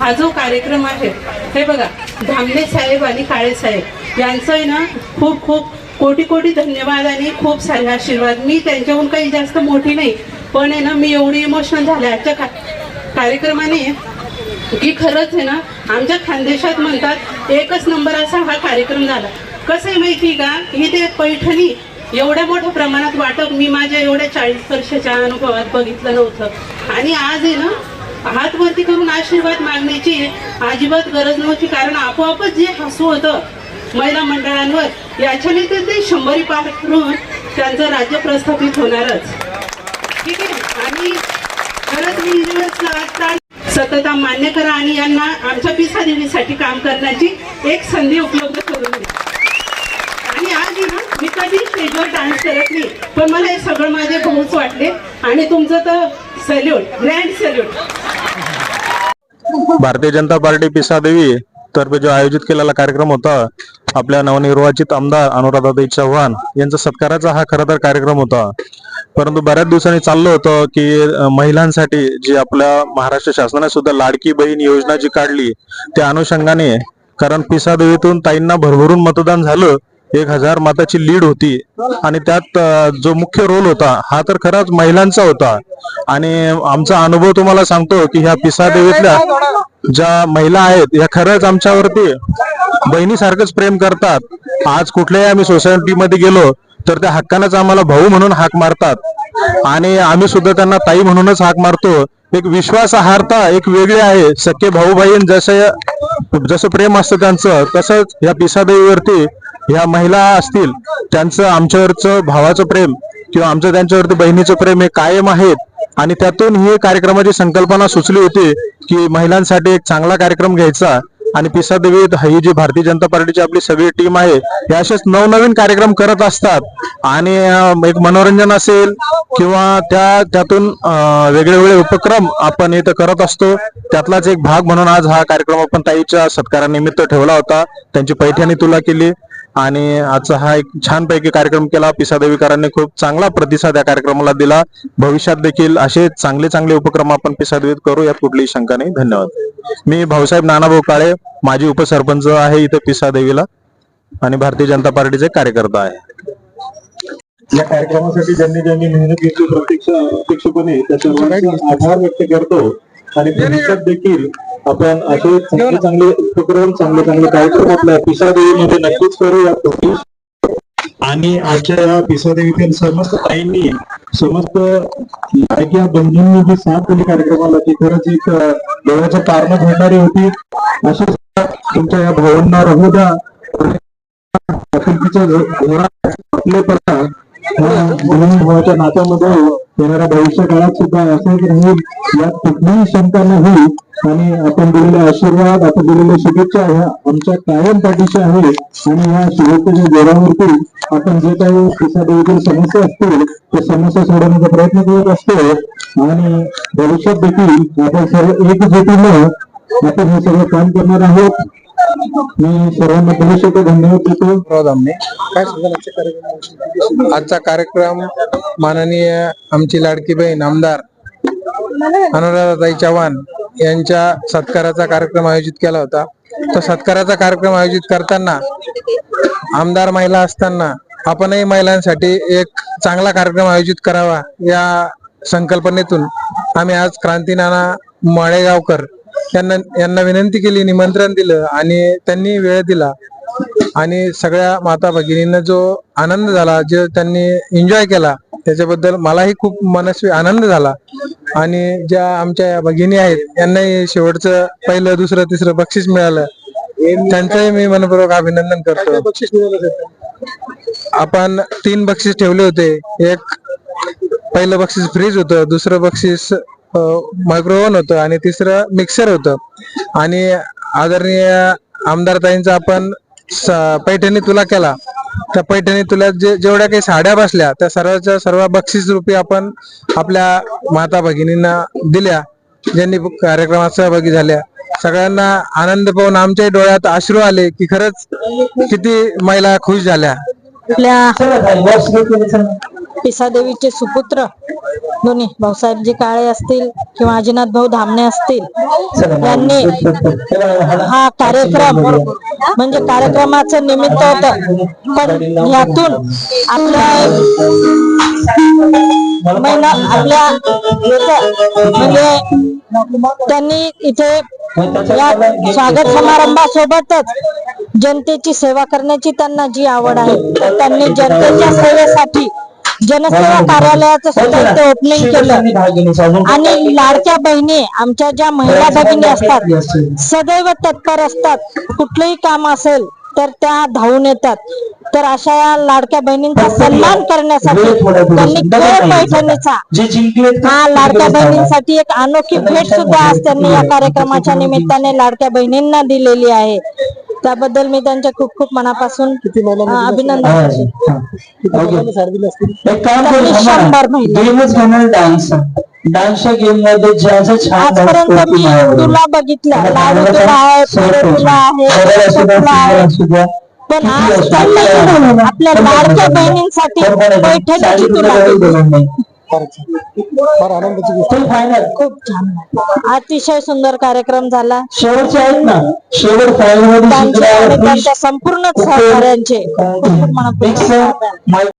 हा जो कार्यक्रम आहे हे बघा धामणे साहेब आणि काळे साहेब यांचं आहे ना खूप खूप कोटी कोटी धन्यवाद आणि खूप सारे आशीर्वाद. मी त्यांच्याहून काही जास्त मोठी नाही पण आहे ना मी एवढी इमोशनल झाले आजच्या का कार्यक्रमाने की खरंच आहे ना आमच्या खानदेशात म्हणतात एकच नंबर असा हा कार्यक्रम झाला. कसं आहे माहिती का? ही ते पैठणी एवढ्या मोठ्या प्रमाणात वाटप मी माझ्या एवढ्या चाळीस वर्षाच्या अनुभवात बघितलं नव्हतं. आणि आज आहे ना हात वरती करून आशीर्वाद मागण्याची अजिबात गरज नव्हती कारण आपोआपच जे हसू होतं महिला मंडळांवर याच्याने तर ते शंभरी पार करून त्यांचं राज्य प्रस्थापित होणारच. ठीक आहे. आणि खरंच मी दिवस सतत मान्य करा आणि यांना आमच्या पिसा देवीसाठी काम करण्याची एक संधी उपलब्ध करून द्या. आणि आज ना मी कधी स्टेजवर डान्स करत नाही पण मला हे सगळं माझे भाऊच वाटले आणि तुमचं तर salute grand salute Bharatiya Janata party Pisadevi तर्फे जो आयोजित केलेला कार्यक्रम होता आपल्या नवनिर्वाचित आमदार अनुराधाताई चव्हाण यांचा सत्काराचा हा खरं तर कार्यक्रम होता. परंतु बऱ्याच दिवसांनी चाललं होतं की महिलांसाठी जी आपल्या महाराष्ट्र शासनाने सुद्धा लाडकी बहीण योजना जी काढली त्या अनुषंगाने कारण पिसादेवीतून ताईंना भरभरून मतदान झालं एक हजार मताची लीड होती. आणि त्यात जो मुख्य रोल होता हा तर खराच महिलांचा होता. आणि आमचा अनुभव तुम्हाला सांगतो की ह्या पिसा देवीतल्या ज्या महिला आहेत या खरंच आमच्यावरती बहिणीसारखंच प्रेम करतात. आज कुठल्याही आम्ही सोसायटीमध्ये गेलो तर त्या हक्कानंच आम्हाला भाऊ म्हणून हाक मारतात. आणि आम्ही सुद्धा त्यांना ताई म्हणूनच हाक मारतो. एक विश्वासार्हता एक वेगळी आहे. सख्खे भाऊ बहीण जसं जसं प्रेम असतं त्यांचं तसंच या पिसादेवीवरती ह्या महिला असतील त्यांचं आमच्यावरचं भावाचं प्रेम किंवा आमचं त्यांच्यावरती बहिणीचं प्रेम हे कायम आहेत आणि त्यातून ही कार्यक्रमाची संकल्पना सुचली होती की महिलांसाठी एक चांगला कार्यक्रम घ्यायचा. आणि पिसा देवी ही जी भारतीय जनता पार्टीची आपली सगळी टीम आहे हे असेच नवनवीन कार्यक्रम करत असतात. आणि एक मनोरंजन असेल किंवा त्या त्यातून वेगळे वेगळे उपक्रम आपण इथं करत असतो. त्यातलाच एक भाग म्हणून आज हा कार्यक्रम आपण ताईच्या सत्कारानिमित्त ठेवला होता. त्यांची पैठणी तुला केली. आणि आजचा हा एक छानपैकी कार्यक्रम केला. पिसादेवीकरांनी खूप चांगला प्रतिसाद या कार्यक्रमाला दिला. भविष्यात देखील असे चांगले चांगले उपक्रम आपण पिसादेवीत करू यात कुठलीही शंका नाही. धन्यवाद. मी भाऊसाहेब नानाभाऊ काळे माजी उपसरपंच आहे इथं पिसा देवीला आणि भारतीय जनता पार्टीचे कार्यकर्ता आहे. या कार्यक्रमासाठी ज्यांनी ज्यांनी मेहनत घेतली प्रत्यक्ष प्रत्यक्षपणे त्या आभार व्यक्त करतो. आणि भविष्यात देखील आपण असे चांगले चांगले उपक्रम चांगले चांगले कार्यक्रम आपल्या पिसादेवीमध्ये नक्कीच करू या आणि आजच्या या पिसादेवीतील समस्त ताईंनी समस्त लाडक्या बंधूंनी जी साथ दिली कार्यक्रमाला ती खरंच एक डोळ्याचं पारणं घडणारी होती. अशी तुमच्या या भावांना राहू द्या. बहीण भावाच्या नात्यामध्ये येणाऱ्या भविष्य काळात सुद्धा असंच राहील यात कुठलीही शंका नाही आणि आपण दिलेले आशीर्वाद आपण दिलेल्या शुभेच्छा ह्या आमच्या कायम पाठीच्या आहे. आणि ह्या शुभेच्छेच्या जोरावरती आपण जे काही पिसादेवीतील समस्या असतील त्या समस्या सोडवण्याचा प्रयत्न करत असतो. आणि भविष्यात देखील आपण सर्व एकजुटीनं आपण हे सगळं काम करणार आहोत. मी सर्वांना धन्यवाद देतो काय सांगाल आजचा कार्यक्रम माननीय आमची लाडकी बहीण आमदार अनुराधाताई चव्हाण यांच्या सत्काराचा कार्यक्रम आयोजित केला होता. तो सत्काराचा कार्यक्रम आयोजित करताना आमदार महिला असताना आपणही महिलांसाठी एक चांगला कार्यक्रम आयोजित करावा या संकल्पनेतून आम्ही आज क्रांतीनाना मळेगावकर यांना यांना विनंती केली निमंत्रण दिलं आणि त्यांनी वेळ दिला. आणि सगळ्या माता भगिनींना जो आनंद झाला जो त्यांनी एन्जॉय केला त्याच्याबद्दल मलाही खूप मनस्वी आनंद झाला. आणि ज्या आमच्या या भगिनी आहेत यांनाही शेवटचं पहिलं दुसरं तिसरं बक्षीस मिळालं. त्यांचंही मी मनपूर्वक अभिनंदन करतो. बक्षीस आपण तीन बक्षीस ठेवले होते. एक पहिलं बक्षीस फ्रीज होतं दुसरं बक्षीस मायक्रोवन होतं आणि तिसरं मिक्सर होतं. आणि आदरणीय आमदार ताईंचा आपण पैठणी तुला केला. त्या पैठणी तुला जे जेवढ्या काही साड्या बसल्या त्या सर्वांच्या सर्व बक्षीस रूपी आपण आपल्या माता भगिनींना दिल्या ज्यांनी कार्यक्रमात सहभागी झाल्या. सगळ्यांना आनंद पाहून आमच्याही डोळ्यात अश्रू आले की खरंच किती महिला खुश झाल्या. आपल्या पिसादेवीचे सुपुत्र. दोन्ही भाऊसाहेबजी काळे असतील किंवा अजिनाथ भाऊ धामणे असतील यांनी हा कार्यक्रम म्हणजे कार्यक्रमाचं निमित्त होत. पण यातून आपल्या महिला आपल्या म्हणजे त्यांनी इथे या स्वागत समारंभासोबतच जनतेची सेवा करण्याची त्यांना जी आवड आहे त्यांनी जनतेच्या सेवेसाठी जनसेवा कार्यालयाचं सुद्धा इथे ओपनिंग केलं. आणि लाडक्या बहिणी आमच्या ज्या महिला भगिनी असतात सदैव तत्पर असतात. कुठलंही काम असेल तर त्या धावून येतात. तर अशा या लाडक्या बहिणींचा सन्मान करण्यासाठी त्यांनी खेळ पैठणीचा हा लाडक्या बहिणींसाठी एक अनोखी भेट सुद्धा आज त्यांनी या कार्यक्रमाच्या निमित्ताने लाडक्या बहिणींना दिलेली आहे. त्याबद्दल मी त्यांच्या खूप खूप मनापासून अभिनंदन शंभर डान्स डान्सच्या गेममध्ये ज्याचं छान आजपर्यंत मी तुला बघितलं. लाडू तुला आहे पेढे तुला आहे तुला आहे. पण आज त्यांनी आपल्या लाडक्या बहिणींसाठी पैठणीची तुला. दिली. फायनल खूप छान अतिशय सुंदर कार्यक्रम झाला. शेवटचे आहेत ना? शेवट फायनलमध्ये संपूर्ण सहकार्यांचे